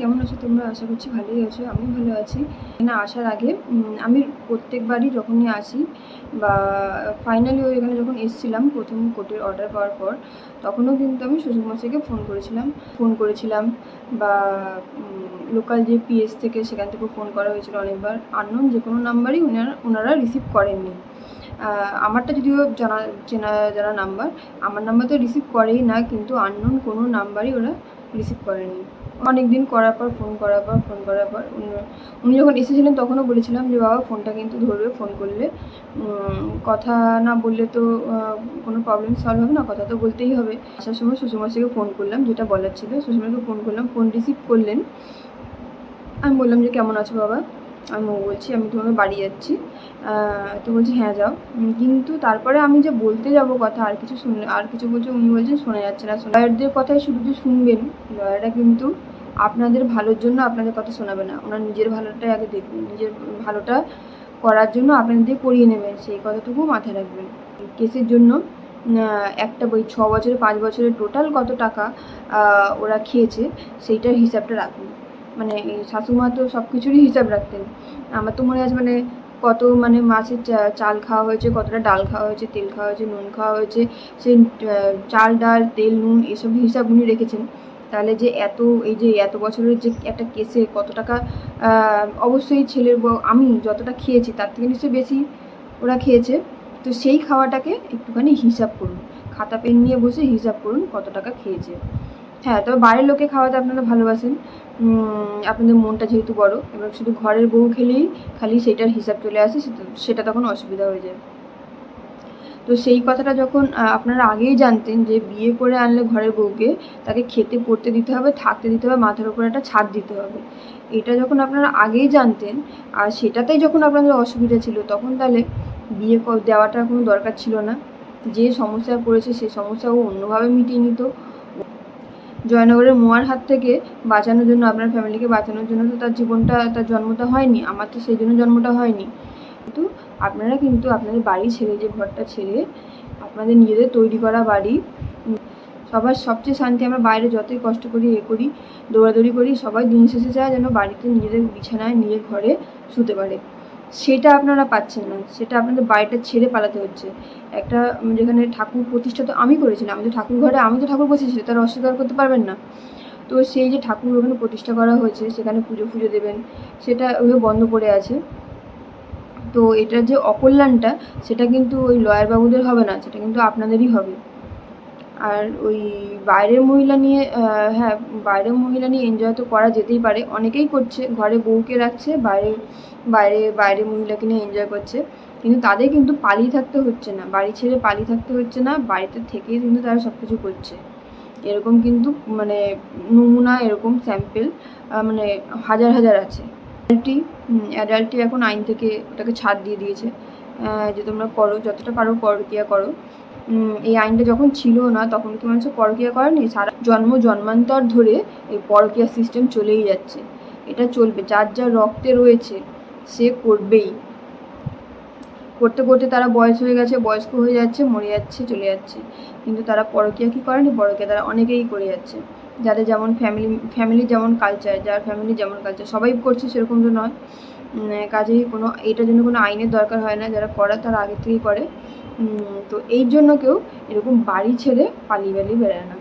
কেমন আছো তোমরা? আশা করছি ভালোই আছো আমি ভালো আছি। এখানে আসার আগে আমি প্রত্যেকবারই যখনই আসি, বা ফাইনালি ওই এখানে যখন এসেছিলাম প্রথম কোটের অর্ডার পাওয়ার পর, তখনও কিন্তু আমি শ্বশুরমশাইকে ফোন করেছিলাম। ফোন করেছিলাম, বা লোকাল যে পিএস থেকে সেখান থেকেও ফোন করা হয়েছিল অনেকবার। আননোন যে কোনো নাম্বারই ওনারা ওনারা রিসিভ করেননি। আমারটা যদিও জানা, চেনা জানা নাম্বার আমার নাম্বার তো রিসিভ করেই না, কিন্তু আননোন কোনো নাম্বারই ওরা রিসিভ করেনি। অনেক দিন করার পর, ফোন করার পর, ফোন করার পর উনি- যখন এসেছিলেন তখনও বলেছিলাম যে, বাবা, ফোনটা কিন্তু ধরবে, ফোন করলে। কথা না বললে তো কোনো প্রবলেম সলভ হবে না, কথা তো বলতেই হবে। আসার সময় শ্বশুরমাসিকে ফোন করলাম, যেটা বলার ছিল। শ্বশুরমশাইকে ফোন করলাম, ফোন রিসিভ করলেন। আমি বললাম যে, কেমন আছো বাবা? আমি ও বলছি, আমি তোমাকে বাড়ি যাচ্ছি। তো বলছি হ্যাঁ যাও। কিন্তু তারপরে আমি যে বলতে যাব কথা, আর কিছু শুনলে, আর কিছু বলছে, উনি বলছেন, শোনা যাচ্ছে না। লয়ারদের কথাই শুধু যে শুনবেন, লয়াররা কিন্তু আপনাদের ভালোর জন্য আপনাদের কথা শোনাবে না। ওনার নিজের ভালোটাই আগে দেখবেন, নিজের ভালোটা করার জন্য আপনাদের দিয়ে করিয়ে নেবেন। সেই কথাটুকু মাথায় রাখবেন। কেসের জন্য একটা বই, ছ বছরে, পাঁচ বছরে টোটাল কত টাকা ওরা খেয়েছে, সেইটার হিসাবটা রাখুন। মানে শাশুমা তো সব কিছুরই হিসাব রাখতেন। আমার তো মনে আছে মানে কত মানে মাছের চাল খাওয়া হয়েছে, কতটা ডাল খাওয়া হয়েছে, তেল খাওয়া হয়েছে, নুন খাওয়া হয়েছে, সে চাল, ডাল, তেল, নুন এসব হিসাব উনি রেখেছেন। তাহলে যে এত, এই যে এত বছরের যে একটা কেসে কত টাকা অবশ্যই ছেলের আমি যতটা খেয়েছি তার থেকে নিশ্চয়ই বেশি ওরা খেয়েছে। তো সেই খাওয়াটাকে একটুখানি হিসাব করুন। খাতা পেন নিয়ে বসে হিসাব করুন কত টাকা খেয়েছে। হ্যাঁ তবে বাইরের লোকে খাওয়াতে আপনারা ভালোবাসেন। আপনাদের মনটা যেহেতু বড় এবার শুধু ঘরের বউ খেলেই খালি সেটার হিসাব চলে আসে, সেটা- তখন অসুবিধা হয়ে যায়। তো সেই কথাটা যখন আপনারা আগেই জানতেন যে বিয়ে করে আনলে ঘরের বউকে তাকে খেতে, পড়তে দিতে হবে, থাকতে দিতে হবে, মাথার উপর একটা ছাদ দিতে হবে। এটা যখন আপনারা আগেই জানতেন, আর সেটাতেই যখন আপনাদের অসুবিধা ছিল, তখন তাহলে বিয়ে দেওয়াটার কোনো দরকার ছিল না। যে সমস্যায় পড়েছে সেই সমস্যা ও অন্যভাবে মিটিয়ে নিত। জয়নগরের মোয়ার হাত থেকে বাঁচানোর জন্য, আপনার ফ্যামিলিকে বাঁচানোর জন্য তো তার জীবনটা, তার জন্মটা হয়নি। আমার তো সেই জন্য জন্মটা হয়নি। কিন্তু আপনারা কিন্তু আপনাদের বাড়ি ছেড়ে, যে ঘরটা ছেড়ে আপনাদের নিজেদের তৈরি করা বাড়ি সবার সবচেয়ে শান্তি আমরা বাইরে যতই কষ্ট করি, এ করি, দৌড়াদৌড়ি করি, সবাই দিন শেষে চায় যেন বাড়িতে নিজেদের বিছানায়, নিজের ঘরে শুতে পারে। সেটা আপনারা পাচ্ছেন না। সেটা আপনাদের বাড়িটা ছেড়ে পালাতে হচ্ছে। একটা যেখানে ঠাকুর প্রতিষ্ঠা তো আমি করেছিলাম। আমি তো ঠাকুর ঘরে আমি তো ঠাকুর বসেছি তারা অস্বীকার করতে পারবেন না। তো সেই যে ঠাকুর ওখানে প্রতিষ্ঠা করা হয়েছে, সেখানে পুজো ফুজো দেবেন, সেটা ওইভাবে বন্ধ পড়ে আছে। তো এটার যে অকল্যাণটা, সেটা কিন্তু ওই লয়ার বাবুদের হবে না, সেটা কিন্তু আপনাদেরই হবে। আর ওই বাইরের মহিলা নিয়ে হ্যাঁ বাইরের মহিলা নিয়ে এনজয় তো করা যেতেই পারে। অনেকেই করছে, ঘরে বউকে রাখছে, বাইরে বাইরে বাইরে মহিলাকে নিয়ে এনজয় করছে। কিন্তু তাদের কিন্তু পালিয়ে থাকতে হচ্ছে না। বাড়ি ছেড়ে পালিয়ে থাকতে হচ্ছে না, বাড়িতে থেকেই কিন্তু তারা সব কিছু করছে। এরকম কিন্তু মানে নমুনা, এরকম স্যাম্পেল মানে হাজার হাজার আছে। অ্যাডাল্টি অ্যাডাল্টি এখন আইন থেকে ওটাকে ছাড় দিয়ে দিয়েছে। যে তোমরা করো, যতটা পারো পরকিয়া করো। এই আইনটা যখন ছিল না, তখন কি মানুষ পরকিয়া করেনি। সারা জন্ম জন্মান্তর ধরে এই পরকিয়া সিস্টেম চলেই যাচ্ছে। এটা চলবে, যার যার রক্তে রয়েছে, সে করবেই। করতে করতে তারা বয়স হয়ে গেছে, বয়স্ক হয়ে যাচ্ছে, মরে যাচ্ছে, চলে যাচ্ছে। কিন্তু তারা পরকিয়া কি করেনি? পরকিয়া তারা অনেকেই করে যাচ্ছে। যাদের যেমন ফ্যামিলি ফ্যামিলি যেমন কালচার যার ফ্যামিলি যেমন কালচার সবাই করছে সেরকম তো নয়। কাজেই কোনো এটার জন্য কোনো আইনের দরকার হয় না। যারা করে তারা আগে থেকেই করে। তো এই জন্য কেউ এরকম বাড়ি ছেড়ে পালিয়ে পালিয়ে বেড়ায় না।